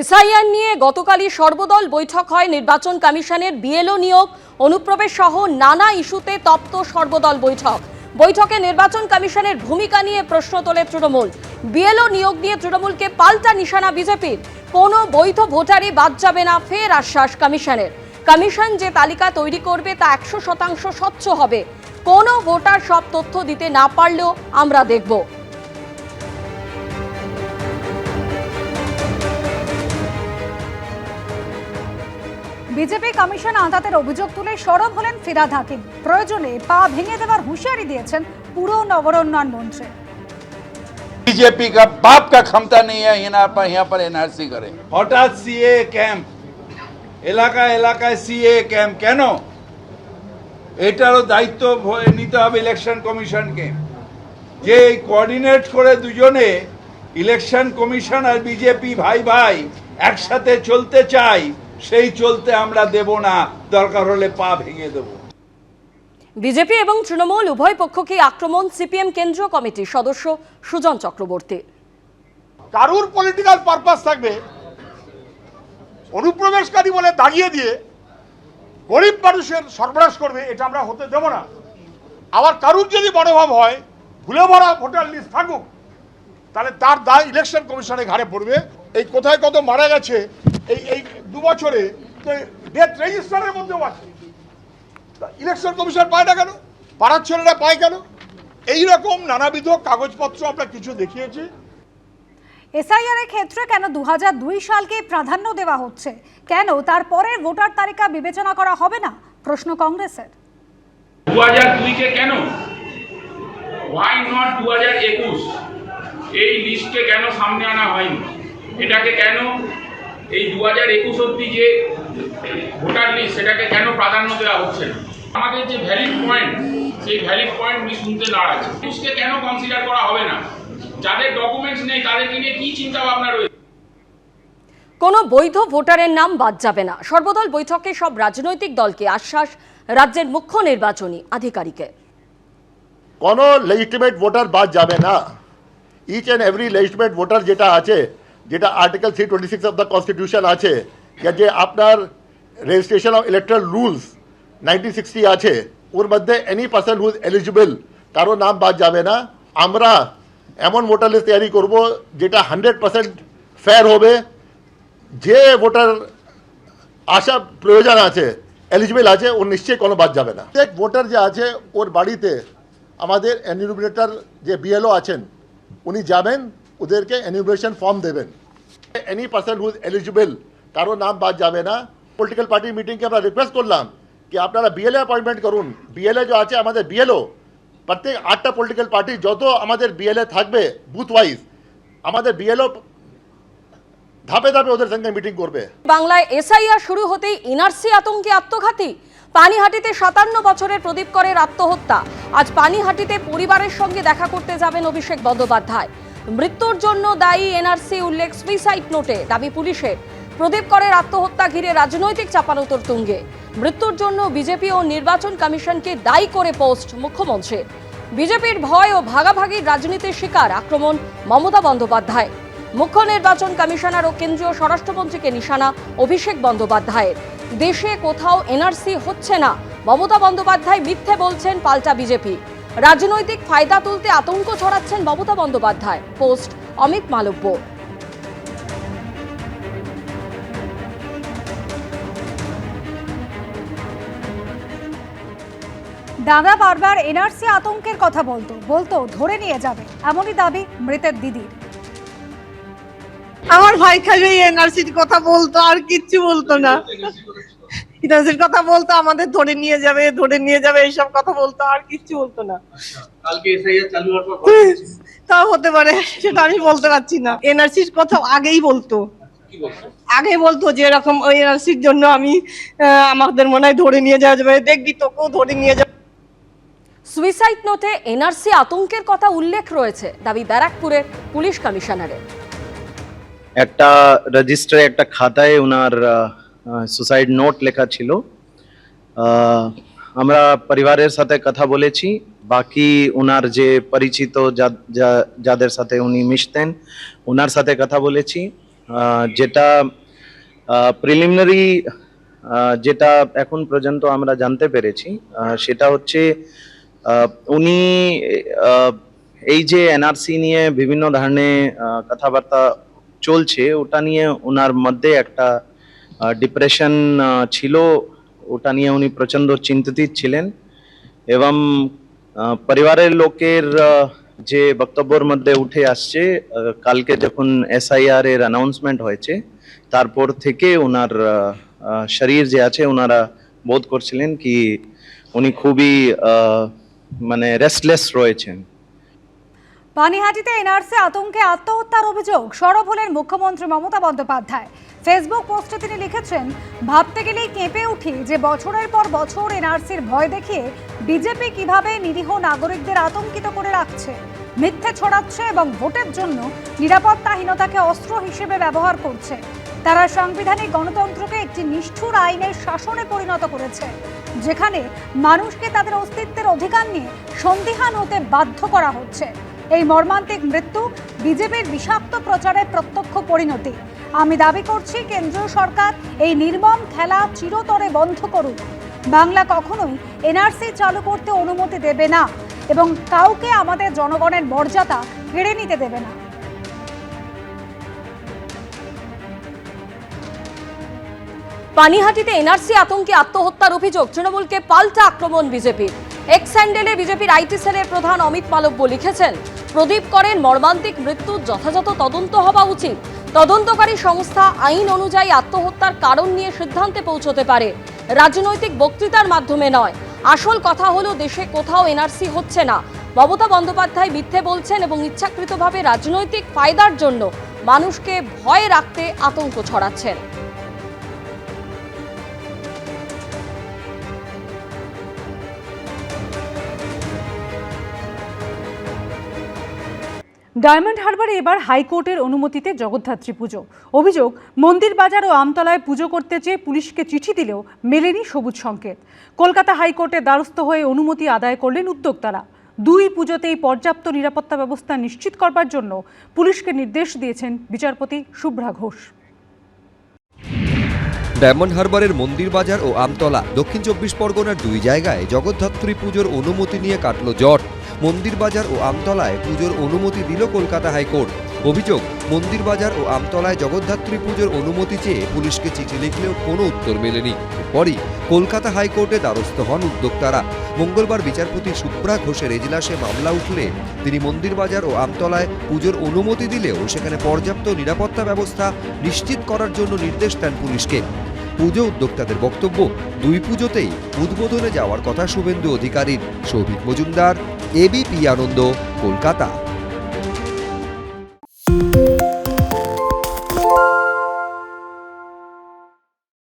SIR নিয়ে গতকালই সর্বদল বৈঠক হয় নির্বাচন কমিশনের বিএলও নিয়োগ, অনুপ্রবেশ সহ নানা ইস্যুতে তপ্ত সর্বদল বৈঠক। বৈঠকে নির্বাচন কমিশনের ভূমিকা নিয়ে প্রশ্ন তোলে তৃণমূল। বিএলও নিয়োগ নিয়ে তৃণমূলকে পাল্টা নিশানা বিজেপির। কোনো বৈধ ভোটারই বাদ যাবে না, ফের আশ্বাস কমিশনের। কমিশন যে তালিকা তৈরি করবে তা একশো শতাংশ স্বচ্ছ হবে। কোনো ভোটার সব তথ্য দিতে না পারলেও আমরা দেখব। বিজেপি কমিশন আদাতের অভিযোগ তুলে সরব হলেন ফিরাদ হাকিম প্রয়োজনে পা ভেঙে দেওয়ার হুঁশিয়ারি দিয়েছেন পুরো নগরোন্নয়ন মন্ত্রী बीजेपी का बाप का क्षमता नहीं है यहाँ पर यहाँ पर एनआरसी करे হঠাৎ সিএ ক্যাম্প এলাকা এলাকায় সিএ ক্যাম্প কেন এটারও দায়িত্ব ভ- নিতে হবে ইলেকশন কমিশনকে যে কোঅর্ডিনেট করে দুজনে ইলেকশন কমিশন আর বিজেপি ভাই ভাই একসাথে চলতে চাই সেই চলতে আমরা দেব না। দরকার হলে পা ভেঙে দেবো। বিজেপি এবং তৃণমূল উভয় পক্ষকেই আক্রমণ সিপিএম কেন্দ্রীয় কমিটির সদস্য সুজন চক্রবর্তী। কারুর পলিটিক্যাল পারপাস থাকবে? অনুপ্রবেশকারী বলে দাগিয়ে দিয়ে গরিব মানুষের সর্বনাশ করবে এটা আমরা হতে দেব না। আবার কারুর যদি মনোভাব হয় ভুলে ভরা ভোটার লিস্ট থাকুক তাহলে তার দায় ইলেকশন কমিশনের ঘাড়ে পড়বে। এই কোথায় কত মারা গেছে এই এই দু বছরে ডেথ রেজিস্টারের মধ্যেও আছে ইলেকশন কমিশন পায় না কেন? পাড়ার ছেলেরা পায় কেন? এইরকম নানাবিধ কাগজপত্র আমরা কিছু দেখিয়েছি। এসআইআর এর ক্ষেত্রে কেন দু সালকে প্রাধান্য দেওয়া হচ্ছে? কেন তারপরের ভোটার তালিকা বিবেচনা করা হবে না? প্রশ্ন কংগ্রেসের। দু হাজার দুইকে কেন? ওয়াই নট দু হাজার একুশ? এই লিস্টকে কেন সামনে আনা হয়নি? এটাকে কেন এই দু হাজার একুশ অব্দি যে ভোটার লিস্ট সেটাকে কেন প্রাধান্য দেওয়া হচ্ছে না? আমাদের যে ভ্যালিড পয়েন্ট সেই ভ্যালিড পয়েন্ট উনি শুনতে নারাজ। লিস্টকে কেন কনসিডার করা হবে না? যাদের ডকুমেন্টস নেই তাদেরকে নিয়ে কী চিন্তা ভাবনা রয়েছে? কোনো বৈধ ভোটারের নাম বাদ যাবে না। সর্বদল বৈঠকে সব রাজনৈতিক দলকে আশ্বাস রাজ্যের মুখ্য নির্বাচনী আধিকারিকের কোনো লেজিটিমেট ভোটার বাদ যাবে না। Each and every legitimate voter যেটা আছে যেটা article three twenty six of the constitution আছে, যে আপনার registration of electoral rules nineteen sixty আছে, ওর মধ্যে any person who is eligible কারও নাম বাদ যাবে না। আমরা এমন ভোটার লিস্ট তৈরি করব যেটা হান্ড্রেড পার্সেন্ট ফেয়ার হবে। যে ভোটার আসা প্রয়োজন আছে এলিজিবল আছে, ওর নিশ্চয়ই কোনো বাদ যাবে না। প্রত্যেক ভোটার যে আছে, ওর বাড়িতে আমাদের এনিউমিনেটর যে বিএলও আছেন, উনি যাবেন ওদেরকে এনিউমিনেশন ফর্ম দেবেন। এনি পার্সন হু এলিজিবল কারও নাম বাদ যাবে না। পলিটিক্যাল পার্টির মিটিংকে আমরা রিকোয়েস্ট করলাম কি আপনারা বিএলএ অ্যাপয়েন্টমেন্ট করুন। বিএলএ যে আছে আমাদের বিএলও প্রত্যেক আটটা পলিটিক্যাল পার্টি যত আমাদের বিএলএ থাকবে বুথ ওয়াইজ আমাদের বিএলও ধাপে ধাপে ওদের সঙ্গে মিটিং করবে। বাংলায় এসআইআর শুরু হতেই এনআরসি আতঙ্কে আত্মঘাতী। পানিহাটিতে সাতান্ন বছরের প্রদীপ করের আত্মহত্যা। আজ পানিহাটিতে পরিবারের সঙ্গে দেখা করতে যাবেন অভিষেক বন্দ্যোপাধ্যায়। মৃত্যুর জন্য দায়ী এনআরসি উল্লেখ সুইসাইড নোটে দাবি পুলিশের প্রদীপ করের আত্মহত্যা ঘিরে রাজনৈতিক চাপানোতর তুঙ্গে। মৃত্যুর জন্য বিজেপি ও নির্বাচন কমিশনকে দায়ী করে পোস্ট মুখ্যমন্ত্রীর বিজেপির ভয় ও ভাগাভাগির রাজনীতির শিকার আক্রমণ মমতা বন্দ্যোপাধ্যায়। মুখ্য নির্বাচন কমিশনার ও কেন্দ্রীয় স্বরাষ্ট্রমন্ত্রীকে নিশানা অভিষেক বন্দ্যোপাধ্যায়ের। দেশে কোথাও এনআরসি হচ্ছে না। মমতা বন্দ্যোপাধ্যায় মিথ্যে বলছেন পাল্টা বিজেপি। রাজনৈতিক ফায়দা তুলতে আতঙ্ক ছড়াচ্ছেন মমতা বন্দ্যোপাধ্যায়। পোস্ট অমিত মালব্য। দাদা বারবার এনআরসি আতঙ্কের কথা বলতো। বলতো, ধরে নিয়ে যাবে। এমনই দাবি মৃতের দিদির। আমার ভাই খালি এনআরসির কথা বলতো, আর কিচ্ছু বলতো না। এনআরসির কথা বলতো আমাদের ধরে নিয়ে যাবে ধরে নিয়ে যাবে এইসব কথা বলতো আর কিচ্ছু বলতো না। পর তা হতে পারে সেটা আমি বলতে পারছি না। এনআরসির কথা আগেই বলতো। আগে বলতো যে এরকম ওই এনআরসির জন্য আমি আমাদের মনে হয় ধরে নিয়ে যাওয়া যাবে দেখবি তোকেও ধরে নিয়ে যাবে। সুইসাইড নোটে এনআরসি আতঙ্কের কথা উল্লেখ রয়েছে দাবি ব্যারাকপুরের পুলিশ কমিশনারের। একটা রেজিস্টারে একটা খাতায় ওনার সুসাইড নোট লেখা ছিল। আমরা পরিবারের সাথে কথা বলেছি। বাকি ওনার যে পরিচিত যাদের সাথে উনি মিশতেন ওনার সাথে কথা বলেছি। যেটা প্রিলিমিনারি যেটা এখন পর্যন্ত আমরা জানতে পেরেছি সেটা হচ্ছে উনি এই যে এনআরসি নিয়ে বিভিন্ন ধরনের কথাবার্তা চলছে, ওটা নিয়ে ওনার মধ্যে একটা ডিপ্রেশন ছিল, ওটা নিয়ে উনি প্রচণ্ড চিন্তিত ছিলেন। এবং পরিবারের লোকের যে বক্তব্যর মধ্যে উঠে আসছে কালকে যখন এসআইআর এর অ্যানাউন্সমেন্ট হয়েছে, তারপর থেকে ওনার শরীর যে আছে ওনারা বোধ করছিলেন কি উনি খুবই মানে রেস্টলেস রয়েছেন। পানিহাটিতে এনআরসি আতঙ্কে আত্মহত্যার অভিযোগ সরব হলেন মুখ্যমন্ত্রী মমতা বন্দ্যোপাধ্যায়। ফেসবুক পোস্টে তিনি লিখেছেন, ভাবতে গেলেই কেঁপে উঠি যে বছরের পর বছর এনআরসির ভয় দেখিয়ে বিজেপি কীভাবে নিরীহ নাগরিকদের আতঙ্কিত করে রাখছে, মিথ্যে ছড়াচ্ছে এবং ভোটের জন্য নিরাপত্তাহীনতাকে অস্ত্র হিসেবে ব্যবহার করছে। তারা সাংবিধানিক গণতন্ত্রকে একটি নিষ্ঠুর আইনের শাসনে পরিণত করেছে, যেখানে মানুষকে তাদের অস্তিত্বের অধিকার নিয়ে সন্দিহান হতে বাধ্য করা হচ্ছে। এই মর্মান্তিক মৃত্যু বিজেপির বিষাক্ত প্রচারের প্রত্যক্ষ পরিণতি। আমি দাবি করছি, কেন্দ্রীয় সরকার এই নির্মম খেলা চিরতরে বন্ধ করুক। বাংলা কখনোই এনআরসি চালু করতে অনুমতি দেবে না এবং কাউকে আমাদের জনগণের মর্যাদা কেড়ে নিতে দেবে না। পানিহাটিতে এনআরসি আতঙ্কে আত্মহত্যার অভিযোগ, তৃণমূলকে পাল্টা আক্রমণ বিজেপির। এক্স স্যান্ডেলে বিজেপির আইটি সেলের প্রধান অমিত মালব্য লিখেছেন প্রদীপ করেন মর্মান্তিক মৃত্যুর যথাযথ তদন্ত হওয়া উচিত। তদন্তকারী সংস্থা আইন অনুযায়ী আত্মহত্যার কারণ নিয়ে সিদ্ধান্তে পৌঁছতে পারে। রাজনৈতিক বক্তৃতার মাধ্যমে নয়। আসল কথা হলো, দেশে কোথাও এনআরসি হচ্ছে না। মমতা বন্দ্যোপাধ্যায় মিথ্যে বলছেন এবং ইচ্ছাকৃতভাবে রাজনৈতিক ফায়দার জন্য মানুষকে ভয় রাখতে আতঙ্ক ছড়াচ্ছেন। ডায়মন্ড হারবারে এবার হাইকোর্টের অনুমতিতে জগদ্ধাত্রী পুজো। অভিযোগ, মন্দির বাজার ও আমতলায় পুজো করতে চেয়ে পুলিশকে চিঠি দিলেও মেলেনি সবুজ সংকেত। কলকাতা হাইকোর্টে দ্বারস্থ হয়ে অনুমতি আদায় করলেন উদ্যোক্তারা। দুই পুজোতেই পর্যাপ্ত নিরাপত্তা ব্যবস্থা নিশ্চিত করবার জন্য পুলিশকে নির্দেশ দিয়েছেন বিচারপতি শুভ্রা ঘোষ। ডায়মন্ড হারবারের মন্দির বাজার ও আমতলা, দক্ষিণ চব্বিশ পরগনার দুই জায়গায় জগদ্ধাত্রী পুজোর অনুমতি নিয়ে কাটল জট। মন্দির বাজার ও আমতলায় পুজোর অনুমতি দিল কলকাতা হাইকোর্ট। অভিযোগ, মন্দির বাজার ও আমতলায় জগদ্ধাত্রী পুজোর অনুমতি চেয়ে পুলিশকে চিঠি লিখলেও কোনো উত্তর মেলেনি। পরই কলকাতা হাইকোর্টে দ্বারস্থ হন উদ্যোক্তারা। মঙ্গলবার বিচারপতি সুপ্রা ঘোষের এজলাসে মামলা উঠলে তিনি মন্দির বাজার ও আমতলায় পুজোর অনুমতি দিলেও সেখানে পর্যাপ্ত নিরাপত্তা ব্যবস্থা নিশ্চিত করার জন্য নির্দেশ দেন পুলিশকে। পুজো উদ্যোক্তাদের বক্তব্য। দুই পুজোতেই উদ্বোধনে যাওয়ার কথা শুভেন্দু অধিকারীর। সৌভিক মজুমদার এবিপি আনন্দ, কলকাতা।